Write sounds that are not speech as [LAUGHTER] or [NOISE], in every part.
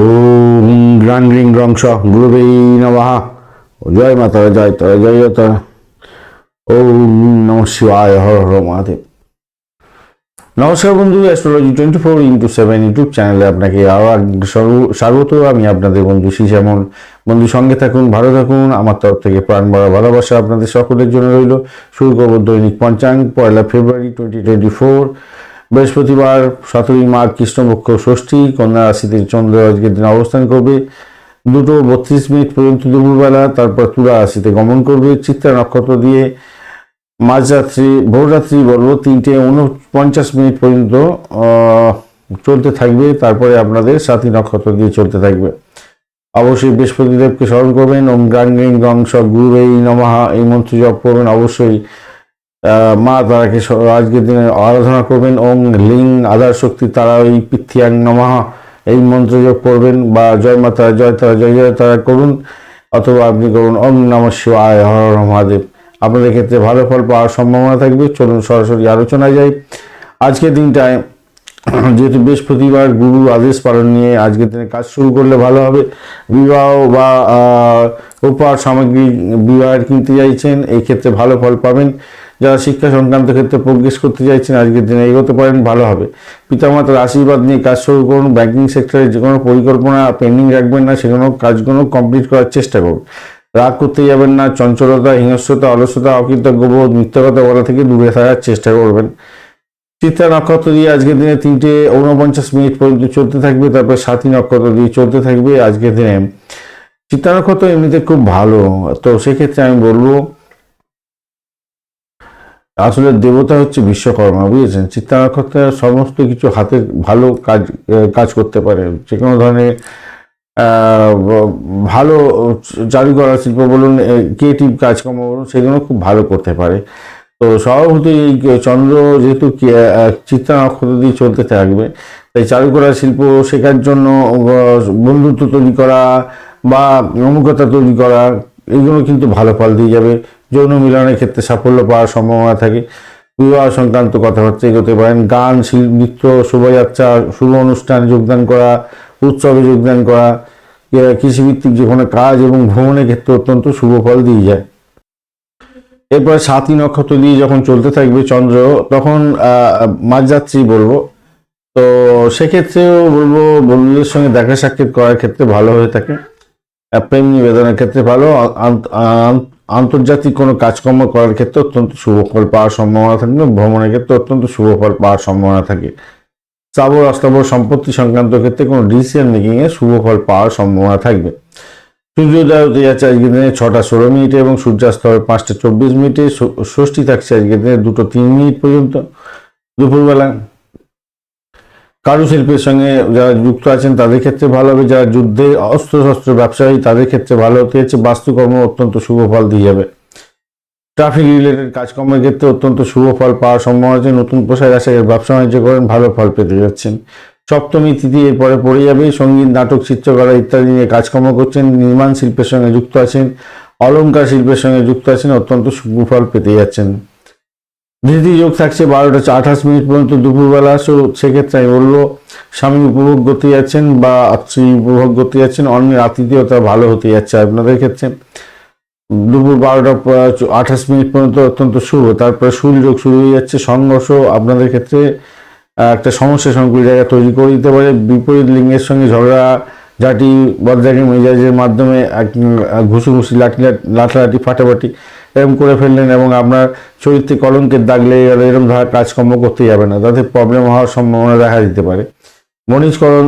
ওম গ্রাং ring রং স গুরুবেই নমঃ। জয় মাতা জয় তর জয় তর। ওম নম শিবায়, হর হর মহাদেব। নমস্কার বন্ধু astrology twenty four into seven YouTube চ্যানেলে আপনাকে আরও স্বাগত। আমি আপনাদের বন্ধু শ্রী যেমন বন্ধু, সঙ্গে থাকুন, ভালো থাকুন। আমার তরফ থেকে প্রাণ ভরা ভালোবাসা আপনাদের সকলের জন্য রইল। শুরু করব দৈনিক পঞ্চাঙ্গ পয়লা ফেব্রুয়ারি টোয়েন্টি টোয়েন্টি ফোর বৃহস্পতিবার সতেরোই মাঘ কৃষ্ণপক্ষ ষষ্ঠী, কন্যা রাশিতে চন্দ্র আজকের দিন অবস্থান করবে। দুটো বত্রিশ মিনিট পর্যন্ত দুপুরবেলা, তারপর তুলা রাশিতে গমন করবে। চিত্রা নক্ষত্র দিয়ে মাঝরাত্রি, ভোররাত্রি বলব, তিনটে উনপঞ্চাশ মিনিট পর্যন্ত চলতে থাকবে। তারপরে আপনাদের সাথী নক্ষত্র দিয়ে চলতে থাকবে। অবশ্যই বৃহস্পতিদেবকে স্মরণ করবেন। ওম গাং গিং গং স গুরুই নমহা এই মন্ত্র জপ করবেন অবশ্যই মা তারাকে আজকের দিনে আরাধনা করবেন। ওং লিং আধার শক্তি তারা ওই পিথিয়াং নমহা এই মন্ত্র জপ করবেন বা জয় মাতা, জয় তারা, জয় জয় তারা করুন। অথবা আপনি করুন ওং নম শিবায়, হর মহাদেব। আপনাদের ক্ষেত্রে ভালো ফল পাওয়ার সম্ভাবনা থাকবে। চলুন সরাসরি আলোচনায় যাই। আজকের দিনটায় [CLEARS THROAT] যেহেতু বৃহস্পতিবার, গুরু আদেশ পালন নিয়ে আজকের দিনে কাজ শুরু করলে ভালো হবে। বিবাহ বা উপহার সামগ্রী বিবাহের কিনতে চাইছেন এই ক্ষেত্রে ভালো ফল পাবেন। যারা শিক্ষা সংক্রান্ত ক্ষেত্রে প্রোগ্রেস করতে চাইছেন, আজকের দিনে এগোতে পারেন, ভালো হবে। পিতামাতার আশীর্বাদ নিয়ে কাজ শুরু করুন ব্যাংকিং সেক্টরে যে কোনো পরিকল্পনা পেন্ডিং রাখবেন না, সেগুলো কাজগুলো কমপ্লিট করার চেষ্টা করুন। রাগ করতে যাবেন না, চঞ্চলতা, হিংস্রতা, অলসতা, অকৃতজ্ঞবোধ মিথ্যা কথা বলা থেকে দূরে থাকার চেষ্টা করবেন। চিত্রা নক্ষত্র দিয়ে আজকের দিনে তিনটে উনপঞ্চাশ মিনিট পর্যন্ত চলতে থাকবে, তারপর সাথী নক্ষত্র দিয়ে চলতে থাকবে আজকের দিনে। চিত্রা নক্ষত্র এমনিতে খুব ভালো, তো সেক্ষেত্রে আমি বলব আসলে দেবতা হচ্ছে বিশ্বকর্মা, বুঝেছেন? চিত্রা নক্ষত্রে সমস্ত কিছু হাতের ভালো কাজ কাজ করতে পারে। যে কোনো ধরনের ভালো চারু করা শিল্প বলুন ক্রিয়েটিভ কাজকর্ম বলুন, সেগুলো খুব ভালো করতে পারে। তো স্বভাবতই এই চন্দ্র যেহেতু চিত্রা নক্ষত্র দিয়ে চলতে থাকবে, তাই চারুকলা শিল্প শেখার জন্য বন্ধুত্ব তৈরি করা বা অমুকতা তৈরি করা, এগুলো কিন্তু ভালো ফল দিয়ে যাবে। যৌন মিলনের ক্ষেত্রে সাফল্য পাওয়ার সম্ভাবনা থাকে। বিবাহ সংক্রান্ত কথাবার্তা এগোতে পারেন। গান শিল্প নৃত্য, শোভাযাত্রা, শুভ অনুষ্ঠানে যোগদান করা, উৎসবে যোগদান করা কৃষিভিত্তিক যে কোনো কাজ এবং ভ্রমণের ক্ষেত্রে অত্যন্ত শুভ ফল দিয়ে যায়। এরপরে সাতই নক্ষত্র দিয়ে যখন চলতে থাকবে চন্দ্র, তখন মাঝযাত্রী বলব। তো সেক্ষেত্রেও বলব, বন্ধুদের সঙ্গে দেখা সাক্ষাৎ করার ক্ষেত্রে ভালো হয়ে থাকে। প্রেম নিবেদনের ক্ষেত্রে ভালো। আন্তর্জাতিক কোনো কাজকর্ম করার ক্ষেত্রে অত্যন্ত শুভ ফল পাওয়ার সম্ভাবনা থাকবে ভ্রমণের ক্ষেত্রে অত্যন্ত শুভ ফল পাওয়ার সম্ভাবনা থাকে। স্থাবর অস্থাবর সম্পত্তি সংক্রান্ত ক্ষেত্রে কোনো ডিসিশন মেকিং এ শুভ ফল পাওয়ার সম্ভাবনা থাকবে। সূর্যোদয় হতে যাচ্ছে আজকের দিনে ছটা ষোলো মিনিটে এবং সূর্যাস্ত হবে পাঁচটা চব্বিশ মিনিটে। ষষ্ঠী থাকছে আজকের দিনে দুটো তিন মিনিট পর্যন্ত। দুপুরবেলা কারুশিল্পের সঙ্গে যারা যুক্ত আছেন, তাদের ক্ষেত্রে ভালো হবে। যারা যুদ্ধে অস্ত্র শস্ত্র ব্যবসায়ী, তাদের ক্ষেত্রে ভালো হতে যাচ্ছে বাস্তুকর্ম অত্যন্ত শুভ ফল দিয়ে যাবে। ট্রাফিক রিলেটেড কাজকর্মের ক্ষেত্রে অত্যন্ত শুভ ফল পাওয়ার সম্ভাবনা আছে। নতুন পোশাক আশাকের ব্যবসা বাণিজ্য করেন, ভালো ফল পেতে যাচ্ছেন। সপ্তমী তিথি এরপরে পড়ে যাবে। সংগীত, নাটক, চিত্রকলা ইত্যাদি নিয়ে কাজকর্ম করছেন। নির্মাণ শিল্পের সঙ্গে যুক্ত আছেন অলঙ্কার শিল্পের সঙ্গে যুক্ত আছেন। অত্যন্ত সুফল পেতে যাচ্ছেন। ধৃতি যোগ থাকছে বারোটা আঠাশ মিনিট পর্যন্ত দুপুরবেলা সো সেক্ষেত্রে আমি বলব, স্বামী উপভোগ করতে যাচ্ছেন বা স্ত্রী উপভোগ করতে যাচ্ছেন, অন্যের আতিথেয়তা ভালো হতে যাচ্ছে আপনাদের ক্ষেত্রে। দুপুর বারোটা আঠাশ মিনিট পর্যন্ত অত্যন্ত শুভ, তারপরে সূর্যোগ শুরু হয়ে যাচ্ছে, সংঘর্ষ আপনাদের ক্ষেত্রে একটা সমস্যা সংকুল জায়গা তৈরি করে দিতে পারে, বিপরীত লিঙ্গের সঙ্গে ঝগড়া ঝাঁটি বদলাকি মেজাজের মাধ্যমে এক ঘুষুঘুষি লাঠি লাঠালাঠি, ফাটাফাটি এরকম করে ফেললেন এবং আপনার চরিত্রে কলঙ্কের দাগ লেগে গেলে, এরকম ধরনের কাজকর্ম করতে যাবে না। তাতে প্রবলেম হওয়ার সম্ভাবনা দেখা দিতে পারে। মনীষকরণ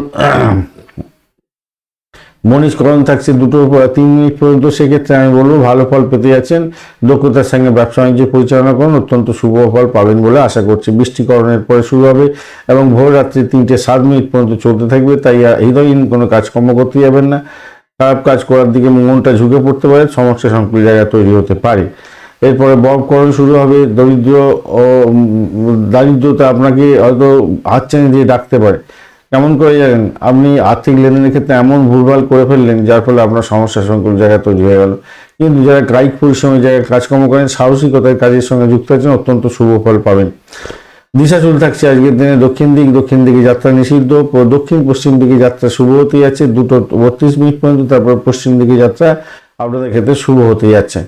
মনীষকরণ থাকছে দুটো তিন মিনিট পর্যন্ত সেক্ষেত্রে আমি বলব, ভালো ফল পেতে যাচ্ছেন। দক্ষতার সঙ্গে ব্যবসা বাণিজ্য পরিচালনা করুন, অত্যন্ত শুভ ফল পাবেন বলে আশা করছি। বৃষ্টিকরণের পরে শুরু হবে এবং ভোর রাত্রি তিনটে সাত মিনিট পর্যন্ত চলতে থাকবে, তাই হৃদয়হীন কোনো কাজকর্ম করতে যাবেন না। খারাপ কাজ করার দিকে মনটা ঝুঁকে পড়তে পারে, সমস্যা সংকুল জায়গা তৈরি হতে পারে। এরপরে ববকরণ শুরু হবে, দরিদ্র ও দারিদ্রতা আপনাকে হয়তো হাতছানি দিয়ে ডাকতে পারে। কেমন করে জানেন? আপনি আর্থিক লেনদেনের ক্ষেত্রে এমন ভুলভাল করে ফেললেন, যার ফলে আপনার সমস্যা সংকুল জায়গা তৈরি হয়ে গেল। কিন্তু যারা কায়িক পরিশ্রমের জায়গায় কাজকর্ম করেন সাহসিকতার কাজের সঙ্গে যুক্ত আছেন, অত্যন্ত শুভ ফল পাবেন। দিশা চুল থাকছে আজকের দিনে। দক্ষিণ দিক, দক্ষিণ দিকে যাত্রা নিষিদ্ধ। দক্ষিণ, পশ্চিম দিকে যাত্রা শুভ হতে যাচ্ছে। দুটো বত্রিশ মিনিট পর্যন্ত তারপর পশ্চিম দিকে যাত্রা আপনাদের ক্ষেত্রে শুভ হতে যাচ্ছে।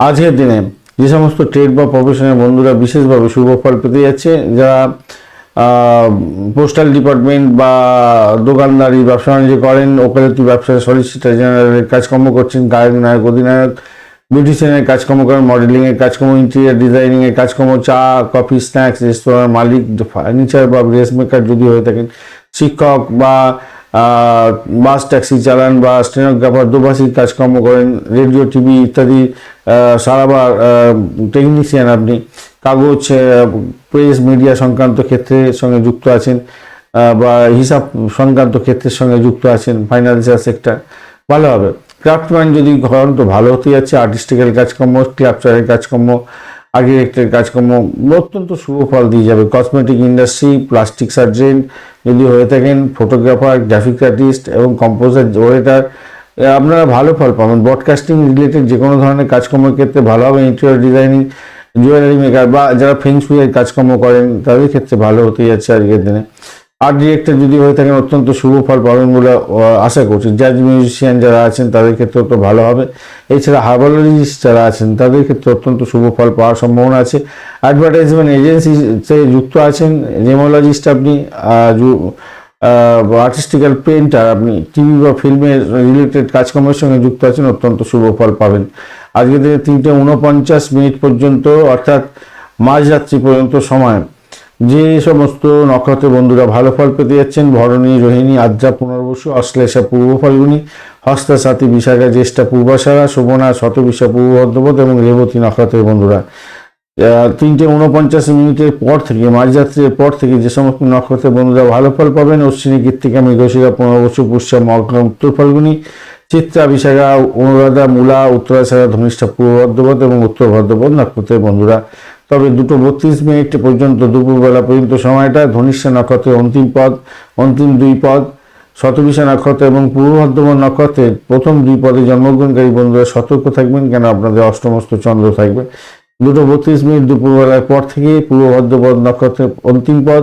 আজকের দিনে যে সমস্ত ট্রেড বা প্রফেশনের বন্ধুরা বিশেষভাবে শুভ ফল পেতে যাচ্ছে, যারা পোস্টাল ডিপার্টমেন্ট বা দোকানদারি, ব্যবসা বাণিজ্য করেন ওকালতি ব্যবসায় সলিসিটার জেনারেলের কাজকর্ম করছেন, গায়ক, নায়ক, অধিনায়ক বিউটিশিয়ানের কাজকর্ম করেন মডেলিংয়ের কাজকর্ম ইন্টেরিয়ার ডিজাইনিংয়ের কাজকর্ম, চা কফি স্ন্যাক্স রেস্তোরাঁর মালিক ফার্নিচার বা ড্রেস মেকার যদি হয়ে থাকেন, শিক্ষক বা বাস ট্যাক্সি চালান বা স্টেনোগ্রাফার দুভাষিক কাজকর্ম করেন রেডিও টিভি ইত্যাদি সারাবার টেকনিশিয়ান আপনি, কাগজ প্রেস মিডিয়া সংক্রান্ত ক্ষেত্রের সঙ্গে যুক্ত আছেন বা হিসাব সংক্রান্ত ক্ষেত্রের সঙ্গে যুক্ত আছেন ফাইন্যান্সিয়াল সেক্টর ভালো হবে। ক্রাফটম্যান যদি হন তো ভালো হতে যাচ্ছে, আর্টিস্টিক্যাল কাজকর্ম ক্লাবচারের কাজকর্ম, আর্কিটেক্টের কাজকর্ম, অত্যন্ত শুভ ফল দিয়ে যাবে। কসমেটিক ইন্ডাস্ট্রি প্লাস্টিক সার্জেন যদি হয়ে থাকেন ফটোগ্রাফার গ্রাফিক আর্টিস্ট এবং কম্পোজার ওয়েটার আপনারা ভালো ফল পাবেন। ব্রডকাস্টিং রিলেটেড যে কোনো ধরনের কাজকর্মের ক্ষেত্রে ভালো হবে। ইন্টেরিয়র ডিজাইনিং জুয়েলারি মেকার বা যারা ফেংসুইয়ের কাজকর্ম করেন, তাদের ক্ষেত্রে ভালো হতে যাচ্ছে আজকের দিনে। আর্ট ডিরেক্টর যদি হয়ে থাকেন, অত্যন্ত শুভ ফল পাবেন বলে আশা করছি। জাজ মিউজিশিয়ান যারা আছেন, তাদের ক্ষেত্রে তো ভালো হবে। এছাড়া হার্বালজিস্ট যারা আছেন, তাদের ক্ষেত্রে অত্যন্ত শুভ ফল পাওয়ার সম্ভাবনা আছে। অ্যাডভার্টাইজমেন্ট এজেন্সিতে যুক্ত আছেন জেমোলজিস্ট আপনি আর্টিস্টিক্যাল পেন্টার আপনি টিভি বা ফিল্মের রিলেটেড কাজকর্মের সঙ্গে যুক্ত আছেন, অত্যন্ত শুভ ফল পাবেন। আজকে দিনে তিনটে উনপঞ্চাশ মিনিট পর্যন্ত, অর্থাৎ মাঝরাত্রি পর্যন্ত সময়। যে সমস্ত নক্ষত্র বন্ধুরা ভালো ফল পেতে যাচ্ছেন, ভরণী, রোহিণী আদ্রা পুনর্বসু, অশ্লেষা, পূর্ব ফাল্গুনী হস্তা সাথী বিশাখা, জ্যেষ্ঠা, পূর্বাশারা, শোভনা, শতবিশা, পূর্ব ভদ্রপদ এবং রেবতী নক্ষত্রের বন্ধুরা। তিনটে উনপঞ্চাশ মিনিটের পর থেকে, মাঝরাত্রির পর থেকে যে সমস্ত নক্ষত্রের বন্ধুরা ভালো ফল পাবেন, অশ্বিনী কীর্তিকা মৃগশিরা পুনর্বসু, পুষ্যা, মগ্ন, উত্তর ফাল্গুনী চিত্রা, বিশাখা, অনুরাধা, মূলা, উত্তরাশারা, ধনিষ্ঠা, পূর্ব ভদ্রপদ এবং উত্তর ভদ্রপদ নক্ষত্রের বন্ধুরা। তবে দুটো বত্রিশ মিনিট পর্যন্ত দুপুরবেলা পর্যন্ত সময়টা ধনিষ্ঠা নক্ষত্রের অন্তিম পদ, অন্তিম দুই পদ, শতবিশা নক্ষত্র এবং পূর্ব ভদ্রপদ নক্ষত্রের প্রথম দুই পদে জন্মগ্রহণকারী বন্ধুরা সতর্ক থাকবেন কেন? আপনাদের অষ্টমস্ত চন্দ্র থাকবে। দুটো বত্রিশ মিনিট দুপুরবেলার পর থেকে পূর্ব ভদ্রপদ নক্ষত্রের অন্তিম পদ,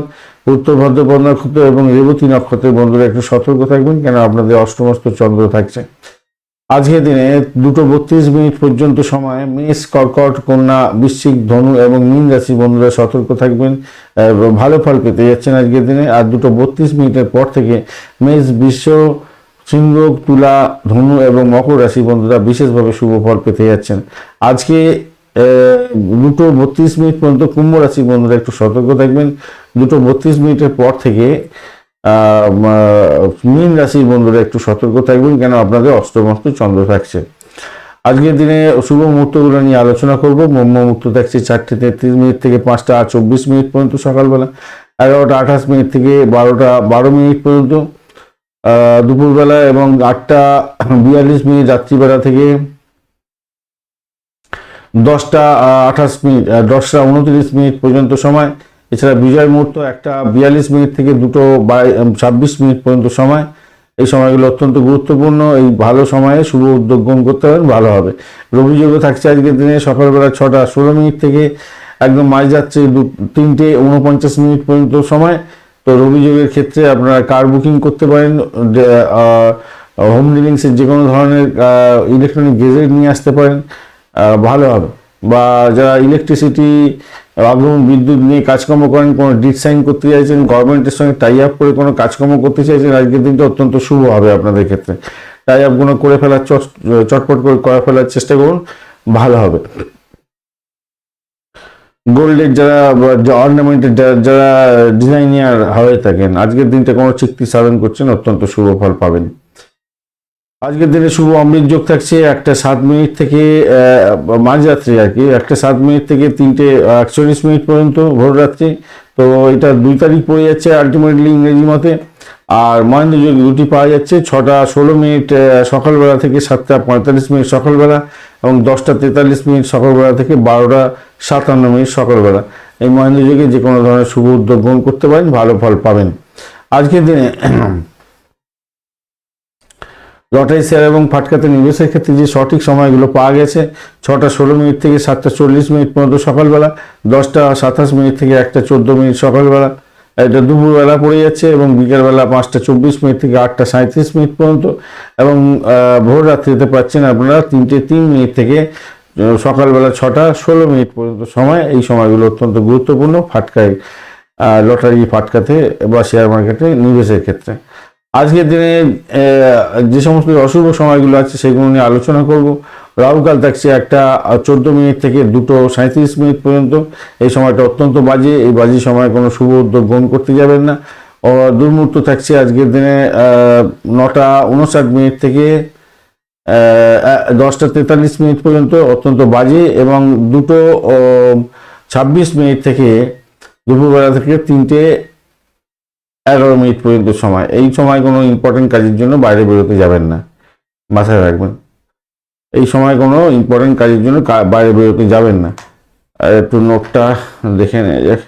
উত্তর ভদ্রপদ নক্ষত্র এবং রেবতী নক্ষত্রের বন্ধুরা একটু সতর্ক থাকবেন কেন? আপনাদের অষ্টমস্ত চন্দ্র থাকছে। আজকের দিনে দুটো বত্রিশ মিনিট পর্যন্ত সময় মেষ কর্কট, কন্যা, বৃশ্চিক, ধনু এবং মীন রাশি বন্ধুরা সতর্ক থাকবেন। ভালো ফল পেতে যাচ্ছেন আজকের দিনে। আর দুটো বত্রিশ মিনিটের পর থেকে মেষ, বিশ্ব, সিংহ, তুলা, ধনু এবং মকর রাশি বন্ধুরা বিশেষভাবে শুভ ফল পেতে যাচ্ছেন। আজকে দুটো বত্রিশ মিনিট পর্যন্ত কুম্ভ রাশি বন্ধুরা একটু সতর্ক থাকবেন। দুটো বত্রিশ মিনিটের পর থেকে মীন রাশির বন্ধুরা একটু সতর্ক থাকবেন কেন? আপনাদের অষ্টমস্ত চন্দ্র থাকছে। আজকের দিনে শুভ মুহূর্তগুলো নিয়ে আলোচনা করব। ব্রহ্ম মুহূর্ত থাকছে চারটে তেত্রিশ মিনিট থেকে পাঁচটা চব্বিশ মিনিট পর্যন্ত সকালবেলা। এগারোটা আঠাশ মিনিট থেকে বারোটা বারো মিনিট পর্যন্ত। দুপুরবেলা এবং আটটা বিয়াল্লিশ মিনিট রাত্রিবেলা থেকে দশটা আঠাশ মিনিট দশটা উনত্রিশ মিনিট পর্যন্ত সময়। এছাড়া বিজয় মুহূর্ত একটা বিয়াল্লিশ মিনিট থেকে দুটো ছাব্বিশ মিনিট পর্যন্ত সময়। এই সময়গুলো অত্যন্ত গুরুত্বপূর্ণ। এই ভালো সময়ে শুভ উদ্যোগ গ্রহণ করতে পারেন, ভালো হবে। রবিযোগও থাকছে আজকের দিনে সকালবেলা ছটা ষোলো মিনিট থেকে একদম মাঝ যাচ্ছে দু, তিনটে উনপঞ্চাশ মিনিট পর্যন্ত সময়। তো রবিযোগের ক্ষেত্রে আপনারা কার বুকিং করতে পারেন হোম ডিলিংসের যে কোনো ধরনের ইলেকট্রনিক গেজেট নিয়ে আসতে পারেন ভালো হবে। বা যারা ইলেকট্রিসিটি আগুন বিদ্যুৎ নিয়ে কাজকর্ম করেন, কোনো ডিট সাইন করতে চাইছেন গভর্নমেন্টের সঙ্গে টাই আপ করে কোনো কাজকর্ম করতে চাইছেন, আজকের দিনটা অত্যন্ত শুভ হবে আপনাদের ক্ষেত্রে। টাই আপগুলো করে ফেলার চট- চটপট করে করে ফেলার চেষ্টা করুন, ভালো হবে। গোল্ডের যারা অর্নামেন্টের যারা ডিজাইনিয়ার হয়ে থাকেন, আজকের দিনটা কোনো চুক্তি সাধন করছেন, অত্যন্ত শুভ ফল পাবেন। আজকের দিনে শুভ অমৃত যোগ থাকছে একটা সাত মিনিট থেকে মাঝরাত্রি আর কি। একটা সাত মিনিট থেকে তিনটে একচল্লিশ মিনিট পর্যন্ত ভোর রাত্রি। তো এটা দুই তারিখ পড়ে যাচ্ছে আলটিমেটলি ইংরেজি মতে। আর মহেন্দ্র যোগ দুটি পাওয়া যাচ্ছে ছটা ষোলো মিনিট সকালবেলা থেকে সাতটা পঁয়তাল্লিশ মিনিট সকালবেলা এবং দশটা তেতাল্লিশ মিনিট সকালবেলা থেকে বারোটা সাতান্ন মিনিট সকালবেলা। এই মহেন্দ্র যোগে যে কোনো ধরনের শুভ উদ্যোগ গ্রহণ করতে পারেন, ভালো ফল পাবেন। আজকের দিনে লটারি শেয়ার এবং ফাটকাতে নিবেশের ক্ষেত্রে যে সঠিক সময়গুলো পাওয়া গেছে, ছটা ষোলো মিনিট থেকে সাতটা চল্লিশ মিনিট পর্যন্ত সকালবেলা, দশটা সাতাশ মিনিট থেকে একটা চোদ্দ মিনিট সকালবেলা, এটা দুপুরবেলা পড়ে যাচ্ছে এবং বিকেলবেলা পাঁচটা চব্বিশ মিনিট থেকে আটটা সাঁত্রিশ মিনিট পর্যন্ত এবং ভোর রাত্রিতে পাচ্ছেন আপনারা তিনটে তিন মিনিট থেকে সকালবেলা ছটা ষোলো মিনিট পর্যন্ত সময়। এই সময়গুলো অত্যন্ত গুরুত্বপূর্ণ ফাটকায় লটারি ফাটকাতে বা শেয়ার মার্কেটে নিবেশের ক্ষেত্রে। আজকের দিনে যে সমস্ত অশুভ সময়গুলো আছে, সেগুলো নিয়ে আলোচনা করব। রাহুকাল থাকছে একটা চোদ্দ মিনিট থেকে দুটো সাঁত্রিশ মিনিট পর্যন্ত। এই সময়টা অত্যন্ত বাজে। এই বাজে সময় কোনো শুভ উদ্যোগ গ্রহণ করতে যাবেন না। ও দুর্মুহূর্ত থাকছে আজকের দিনে নটা উনষাট মিনিট থেকে দশটা তেতাল্লিশ মিনিট পর্যন্ত অত্যন্ত বাজে এবং দুটো ছাব্বিশ মিনিট থেকে দুপুরবেলা থেকে তিনটে এগারো মিনিট পর্যন্ত সময়। এই সময় কোনো ইম্পর্টেন্ট কাজের জন্য বাইরে বেরোতে যাবেন না। মাথায় রাখবেন। এই সময় কোনো ইম্পর্টেন্ট কাজের জন্য বাইরে বেরোতে যাবেন না। আর একটু নোটটা দেখে নেওয়া যাক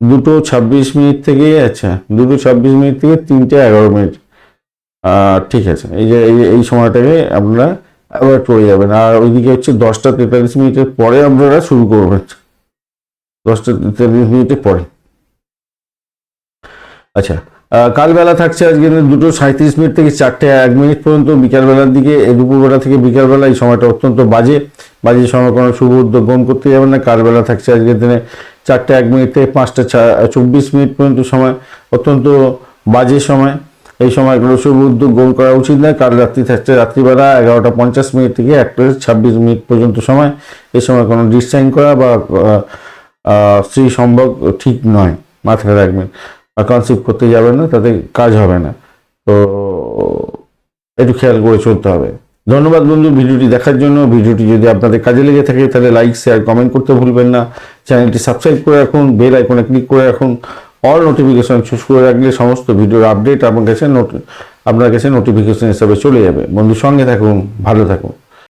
দুটো ছাব্বিশ মিনিট থেকে আচ্ছা দুটো ছাব্বিশ মিনিট থেকে তিনটে এগারো মিনিট। ঠিক আছে। এই যে এই এই সময়টাকে আপনারা অ্যাভয়েড করে যাবেন। আর ওইদিকে হচ্ছে দশটা তেতাল্লিশ মিনিটের পরে আপনারা শুরু করবেন। দশটা তেতাল্লিশ মিনিটের পরে আচ্ছা কালবেলা থাকছে আজকে দুটো সাঁত্রিশ মিনিট থেকে চারটে এক মিনিট পর্যন্ত বিকালবেলার দিকে। দুপুরবেলা থেকে বিকালবেলা এই সময়টা অত্যন্ত বাজে। বাজে সময় কোনো শুভ উদ্যোগ গ্রহণ করতে যাবেন না। কালবেলা থাকছে আজকের দিনে চারটে এক মিনিট থেকে পাঁচটা চব্বিশ মিনিট পর্যন্ত সময়। অত্যন্ত বাজে সময়। এই সময় কোনো শুভ উদ্যোগ গ্রহণ করা উচিত নয়। কাল রাত্রি থাকছে রাত্রিবেলা এগারোটা পঞ্চাশ মিনিট থেকে একটা ছাব্বিশ মিনিট পর্যন্ত সময়। এই সময় কোনো ডিসাইন করা বা স্ত্রী সম্ভব ঠিক নয়, মাথায় রাখবেন। আর কনসিভ করতে যাবেন না, তাতে কাজ হবে না। তো একটু খেয়াল করে চলতে হবে। ধন্যবাদ বন্ধু, ভিডিওটি দেখার জন্য। ভিডিওটি যদি আপনাদের কাজে লেগে থাকে, তাহলে লাইক শেয়ার কমেন্ট করতে ভুলবেন না। চ্যানেলটি সাবস্ক্রাইব করে রাখুন বেল আইকনে ক্লিক করে রাখুন। অল নোটিফিকেশন চুজ করে রাখলে সমস্ত ভিডিওর আপডেট আপনার কাছে নোট আপনার কাছে নোটিফিকেশন হিসাবে চলে যাবে। বন্ধু সঙ্গে থাকুন, ভালো থাকুন।